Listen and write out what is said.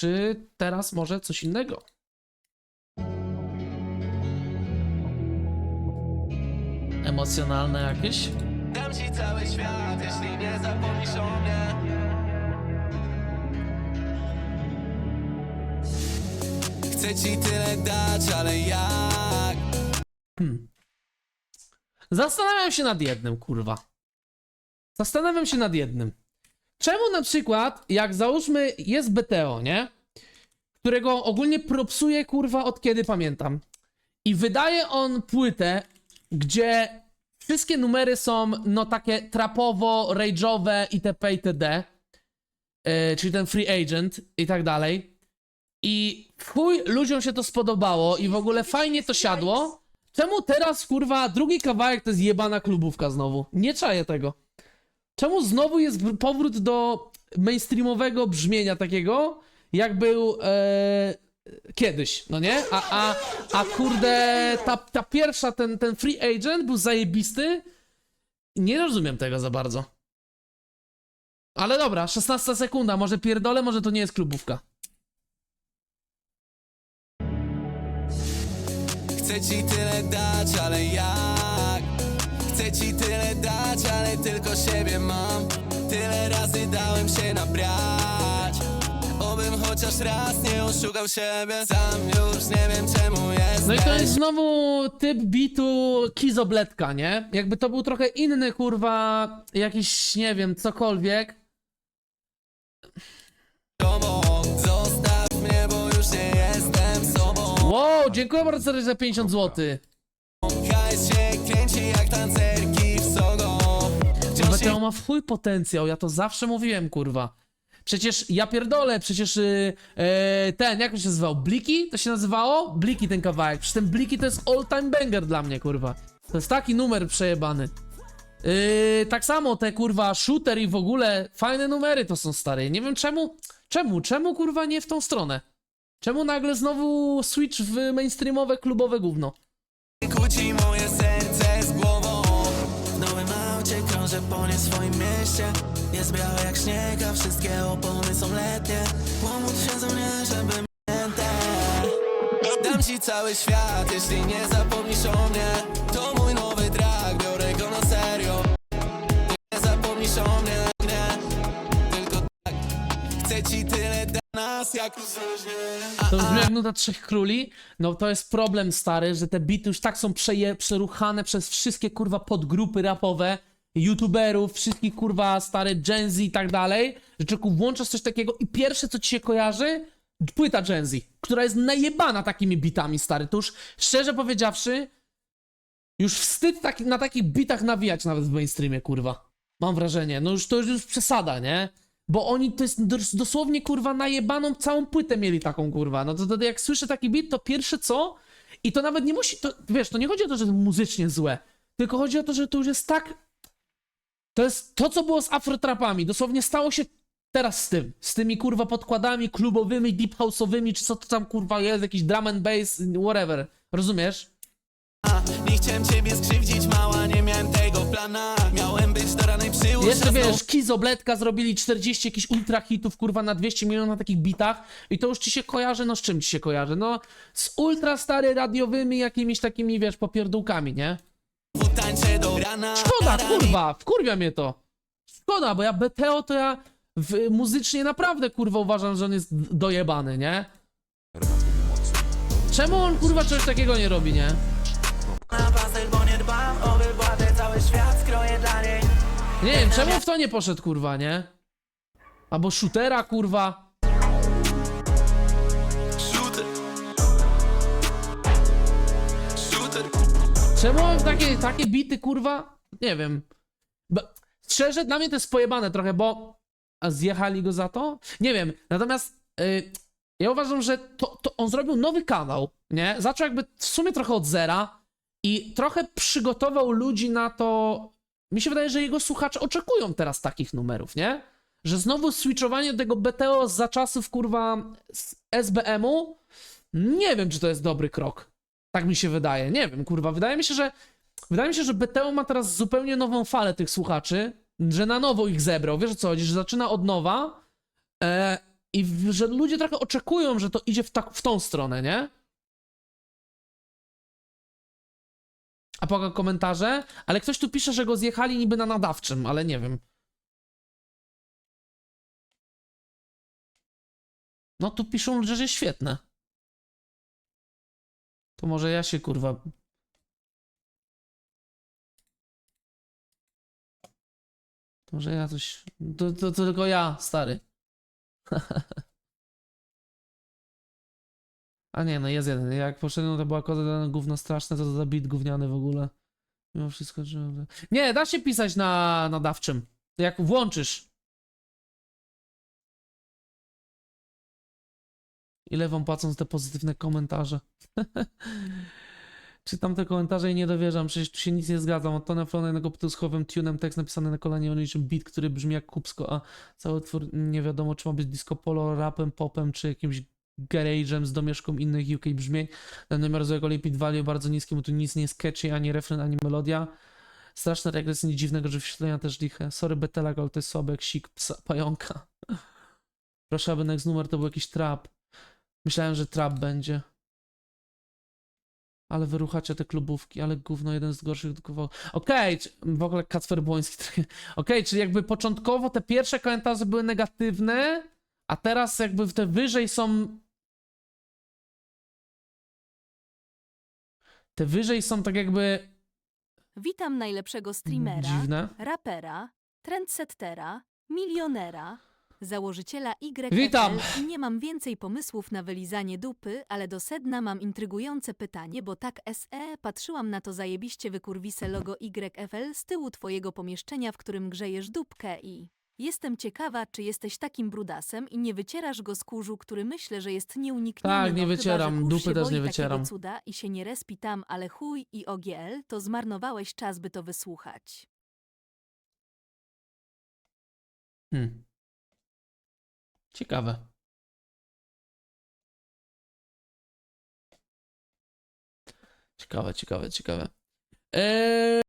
czy teraz może coś innego? Emocjonalne jakieś? Dam ci cały świat, jeśli nie zapomnisz o mnie Chcę ci tyle dać, ale jak? Zastanawiam się nad jednym, kurwa. Zastanawiam się nad jednym. Czemu na przykład, jak załóżmy, jest BTO, nie? Którego ogólnie propsuje, kurwa, od kiedy pamiętam. I wydaje on płytę, gdzie wszystkie numery są, no takie trapowo, rage'owe itp. itd. Yy, czyli ten free agent i tak dalej. I chuj ludziom się to spodobało i w ogóle fajnie to siadło. Czemu teraz, kurwa, drugi kawałek to jest jebana klubówka znowu? Nie czaję tego. Czemu znowu jest wr- powrót do mainstreamowego brzmienia takiego, jak był e, kiedyś, no nie? A, a, a kurde, ta, ta pierwsza, ten, ten free agent był zajebisty. Nie rozumiem tego za bardzo. Ale dobra, 16 sekunda, może pierdolę, może to nie jest klubówka. Chcę ci tyle dać, ale jak? Chcę ci tyle dać, ale tylko siebie mam Tyle razy dałem się nabrać Obym chociaż raz nie oszukał siebie Sam już nie wiem czemu jest No i to jest znowu typ bitu Kizobletka, nie? Jakby to był trochę inny, kurwa, jakiś, nie wiem, cokolwiek. tobą Zostaw mnie, bo już nie jestem sobą Wow, dziękuję bardzo serdecznie za 50 zł. Kręci jak tancerki w Sogo Wciąż BTO ma w chuj potencjał, ja to zawsze mówiłem, kurwa. Przecież ja pierdolę, przecież yy, yy, ten, jak on się nazywał? Bliki? To się nazywało? Bliki ten kawałek. Przecież ten Bliki to jest all time banger dla mnie, kurwa. To jest taki numer przejebany. Yy, tak samo te kurwa shooter i w ogóle fajne numery to są stare. Nie wiem czemu, czemu, czemu kurwa nie w tą stronę? Czemu nagle znowu switch w mainstreamowe klubowe gówno? Kłóci moje serce aucie krążę po nie swoim mieście. Jest białe jak śnieg, a wszystkie opony są letnie. Pomóc się ze mnie, żeby mięte. Dam ci cały świat, jeśli nie zapomnisz o mnie. To mój nowy drag, biorę go na serio. Nie zapomnisz o mnie, nie. Tylko tak. Chcę ci tyle dać nas jak To brzmi jak nuta Trzech Króli. No to jest problem stary, że te bity już tak są przeruchane przez wszystkie kurwa podgrupy rapowe, youtuberów, wszystkich kurwa stary Gen Z i tak dalej, że człowieku włączasz coś takiego i pierwsze co ci się kojarzy, płyta Gen Z, która jest najebana takimi bitami stary. To już szczerze powiedziawszy, już wstyd tak, na takich bitach nawijać nawet w mainstreamie kurwa. Mam wrażenie, no już to już, już przesada, nie? Bo oni to jest dos- dosłownie kurwa najebaną całą płytę mieli taką kurwa. No to, to jak słyszę taki beat, to pierwsze co? I to nawet nie musi, to wiesz, to nie chodzi o to, że muzycznie złe, tylko chodzi o to, że to już jest tak. To jest to, co było z afrotrapami. Dosłownie stało się teraz z tym. Z tymi kurwa podkładami klubowymi, deep house'owymi, czy co to tam kurwa jest, jakiś drum and bass, whatever. Rozumiesz? Nie chciałem ciebie skrzywdzić, mała, nie miałem tego plana Miałem być do ranej przyłóż Jeszcze wiesz, Kizobletka zrobili 40 jakichś ultra hitów, kurwa, na 200 milionów na takich bitach i to już ci się kojarzy, no z czym ci się kojarzy? No z ultra stary radiowymi jakimiś takimi, wiesz, popierdółkami, nie? Tańczę do rana Szkoda, kurwa, wkurwia mnie to. Szkoda, bo ja BTO to ja w, muzycznie naprawdę, kurwa, uważam, że on jest dojebany, nie? Czemu on, kurwa, czegoś takiego nie robi, nie? Na pasel, bo nie dbam o wypłatę Cały świat skroję dla niej Nie wiem, czemu w to nie poszedł, kurwa, nie? Albo shootera, kurwa. Czemu on takie, takie bity, kurwa? Nie wiem. Bo, szczerze, dla mnie to jest pojebane trochę, bo zjechali go za to? Nie wiem. Natomiast y, ja uważam, że to, to on zrobił nowy kanał, nie? Zaczął jakby w sumie trochę od zera i trochę przygotował ludzi na to. Mi się wydaje, że jego słuchacze oczekują teraz takich numerów, nie? Że znowu switchowanie tego BTO za czasów, kurwa, z SBM-u, nie wiem, czy to jest dobry krok. Tak mi się wydaje. Nie wiem, kurwa. Wydaje mi się, że. Wydaje mi się, że BTO ma teraz zupełnie nową falę tych słuchaczy, że na nowo ich zebrał. Wiesz co że zaczyna od nowa. E, i że ludzie trochę oczekują, że to idzie w, tak, w tą stronę, nie? A poka komentarze, ale ktoś tu pisze, że go zjechali niby na nadawczym, ale nie wiem. No tu piszą ludzie, że świetne. To może ja się kurwa. To może ja coś. To, to, to tylko ja, stary. A nie, no jest jeden. Jak poszedłem, to była koda gówno straszne, to to za bit gówniany w ogóle. Mimo wszystko, że... Nie, da się pisać na nadawczym. Jak włączysz. Ile wam płacą za te pozytywne komentarze? Czytam te komentarze i nie dowierzam, przecież tu się nic nie zgadzam. Od Tony Flonego pluskowym tunem, tekst napisany na kolanie o niczym beat, który brzmi jak kupsko, a cały twór nie wiadomo, czy ma być disco polo, rapem, popem, czy jakimś garage'em z domieszką innych UK brzmień. Ten numer złego Limpid Value bardzo niskim, tu nic nie jest catchy, ani refren, ani melodia. Straszne regresy, nic dziwnego, że wświetlenia też liche. Sorry Betelak, ale to jest słabe jak sik psa, pająka. Proszę, aby next numer to był jakiś trap. Myślałem, że trap będzie. Ale wyruchacie te klubówki, ale gówno jeden z gorszych drukował. Okej, czy- w ogóle Kacper Błoński trochę. Okej, czyli jakby początkowo te pierwsze komentarze były negatywne, a teraz jakby te wyżej są. Te wyżej są tak jakby Witam najlepszego streamera, dziwne. rapera, trendsettera, milionera, założyciela YFL Witam. nie mam więcej pomysłów na wylizanie dupy, ale do sedna mam intrygujące pytanie, bo tak SE patrzyłam na to zajebiście wykurwise logo YFL z tyłu twojego pomieszczenia, w którym grzejesz dupkę i... Jestem ciekawa, czy jesteś takim brudasem i nie wycierasz go z kurzu, który myślę, że jest nieunikniony. Tak, nie no, wycieram, chyba, dupy też nie wycieram. cuda i się nie respi tam, ale chuj i OGL, to zmarnowałeś czas, by to wysłuchać. Hmm. Ciekawe. Ciekawe, ciekawe, ciekawe. Eee...